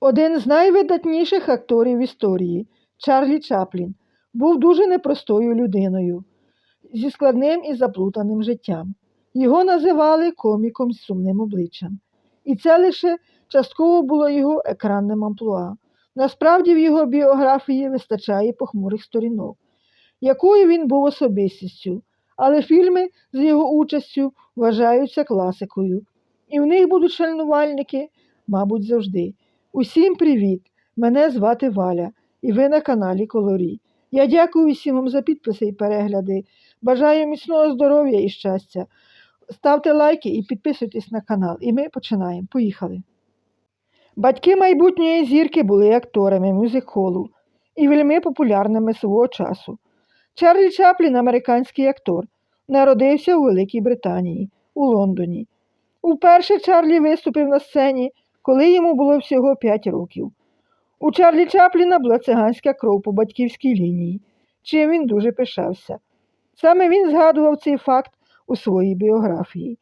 Один з найвидатніших акторів історії Чарлі Чаплін був дуже непростою людиною зі складним і заплутаним життям. Його називали коміком з сумним обличчям. І це лише частково було його екранним амплуа. Насправді в його біографії вистачає похмурих сторінок, якою він був особистістю, але фільми з його участю вважаються класикою. І в них будуть шанувальники, мабуть, завжди. Усім привіт! Мене звати Валя, і ви на каналі Колорі. Я дякую всім вам за підписи і перегляди. Бажаю міцного здоров'я і щастя. Ставте лайки і підписуйтесь на канал. І ми починаємо. Поїхали. Батьки майбутньої зірки були акторами мюзик-холу і вельми популярними свого часу. Чарлі Чаплін, американський актор, народився у Великій Британії, у Лондоні. Уперше Чарлі виступив на сцені, коли йому було всього 5 років. У Чарлі Чапліна була циганська кров по батьківській лінії, чим він дуже пишався. Саме він згадував цей факт у своїй біографії.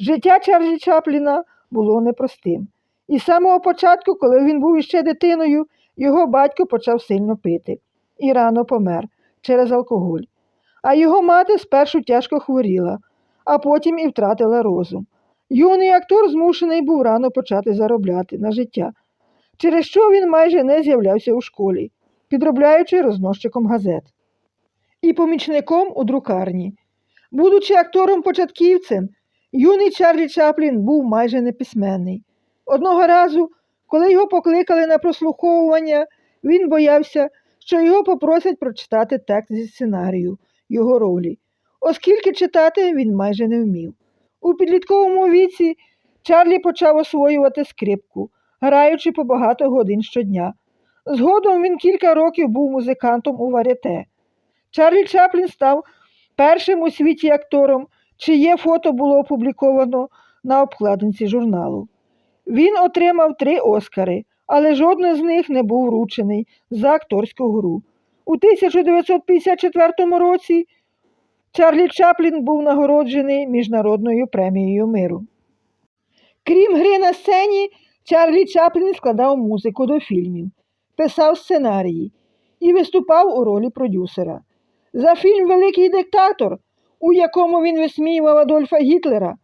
Життя Чарлі Чапліна було непростим. І з самого початку, коли він був іще дитиною, його батько почав сильно пити і рано помер через алкоголь. А його мати спершу тяжко хворіла, а потім і втратила розум. Юний актор змушений був рано почати заробляти на життя, через що він майже не з'являвся у школі, підробляючи розносчиком газет і помічником у друкарні. Будучи актором-початківцем, юний Чарлі Чаплін був майже неписьменний. Одного разу, коли його покликали на прослуховування, він боявся, що його попросять прочитати текст зі сценарію його ролі, оскільки читати він майже не вмів. У підлітковому віці Чарлі почав освоювати скрипку, граючи по багато годин щодня. Згодом він кілька років був музикантом у варяте. Чарлі Чаплін став першим у світі актором, чиє фото було опубліковано на обкладинці журналу. Він отримав три Оскари, але жодний з них не був вручений за акторську гру. У 1954 році Чарлі Чаплін був нагороджений Міжнародною премією миру. Крім гри на сцені, Чарлі Чаплін складав музику до фільмів, писав сценарії і виступав у ролі продюсера. За фільм Великий диктатор, у якому він висміював Адольфа Гітлера,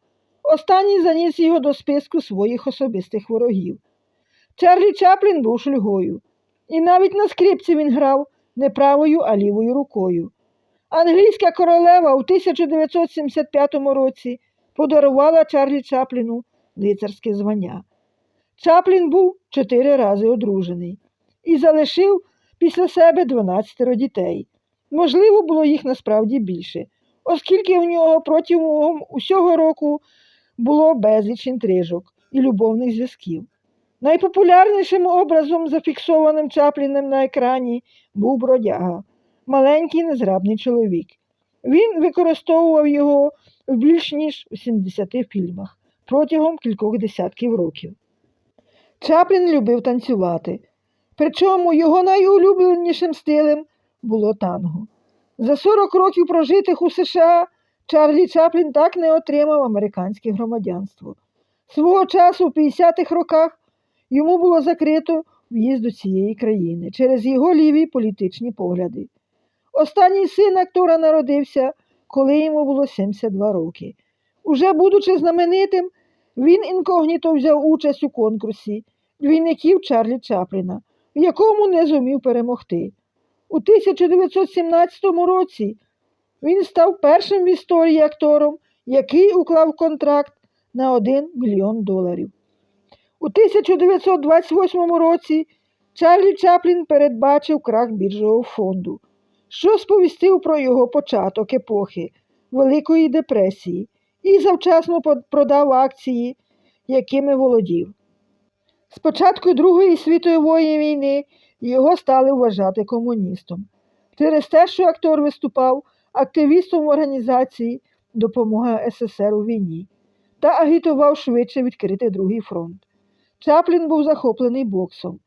останній заніс його до списку своїх особистих ворогів. Чарлі Чаплін був шульгою, і навіть на скрипці він грав не правою, а лівою рукою. Англійська королева у 1975 році подарувала Чарлі Чапліну лицарське звання. Чаплін був чотири рази одружений і залишив після себе 12 дітей. Можливо, було їх насправді більше, оскільки у нього протягом усього року було безліч інтрижок і любовних зв'язків. Найпопулярнішим образом, зафіксованим Чапліним на екрані, був бродяга, маленький незграбний чоловік. Він використовував його в більш ніж у 70 фільмах протягом кількох десятків років. Чаплін любив танцювати, причому його найулюбленішим стилем було танго. За 40 років прожитих у США Чарлі Чаплін так не отримав американське громадянство. Свого часу, у 50-х роках, йому було закрито в'їзд до цієї країни через його ліві політичні погляди. Останній син актора народився, коли йому було 72 роки. Уже будучи знаменитим, він інкогніто взяв участь у конкурсі двійників Чарлі Чапліна, в якому не зумів перемогти. У 1917 році він став першим в історії актором, який уклав контракт на 1 мільйон доларів. У 1928 році Чарлі Чаплін передбачив крах біржового фонду, що сповістив про його початок епохи Великої депресії і завчасно продав акції, якими володів. З початку Другої світової війни його стали вважати комуністом. Через те, що актор виступав активістом в організації Допомога СССР у війні та агітував швидше відкрити другий фронт. Чаплін був захоплений боксом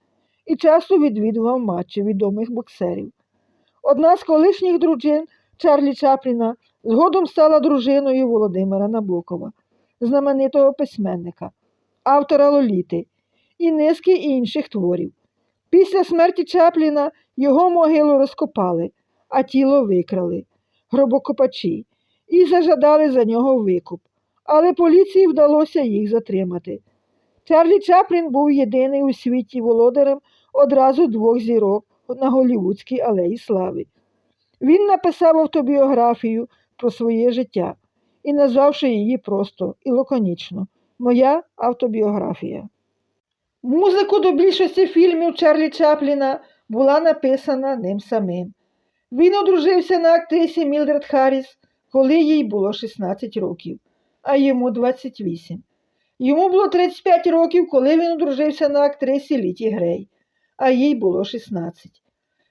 і часто відвідував матчі відомих боксерів. Одна з колишніх дружин Чарлі Чапліна згодом стала дружиною Володимира Набокова, знаменитого письменника, автора Лоліти, і низки інших творів. Після смерті Чапліна його могилу розкопали, а тіло викрали гробокопачі і зажадали за нього викуп. Але поліції вдалося їх затримати. Чарлі Чаплін був єдиний у світі володарем одразу двох зірок на Голлівудській алеї слави. Він написав автобіографію про своє життя і назвавши її просто і лаконічно Моя автобіографія. Музику до більшості фільмів Чарлі Чапліна була написана ним самим. Він одружився на актрисі Мілдред Харріс, коли їй було 16 років, а йому 28. Йому було 35 років, коли він одружився на актрисі Літі Грей, а їй було 16.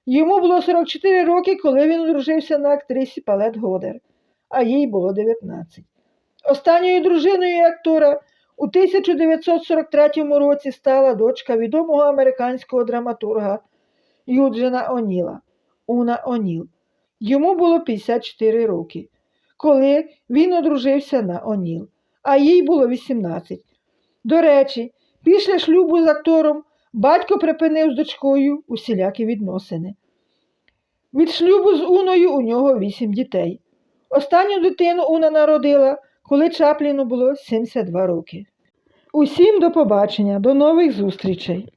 Йому було 44 роки, коли він одружився на актрисі Палет Годер, а їй було 19. Останньою дружиною актора у 1943 році стала дочка відомого американського драматурга Юджина Оніла Уна Оніл. Йому було 54 роки, коли він одружився на Оніл, а їй було 18. До речі, після шлюбу з актором батько припинив з дочкою усілякі відносини. Від шлюбу з Уною у нього вісім дітей. Останню дитину Уна народила, коли Чапліну було 72 роки. Усім до побачення, до нових зустрічей!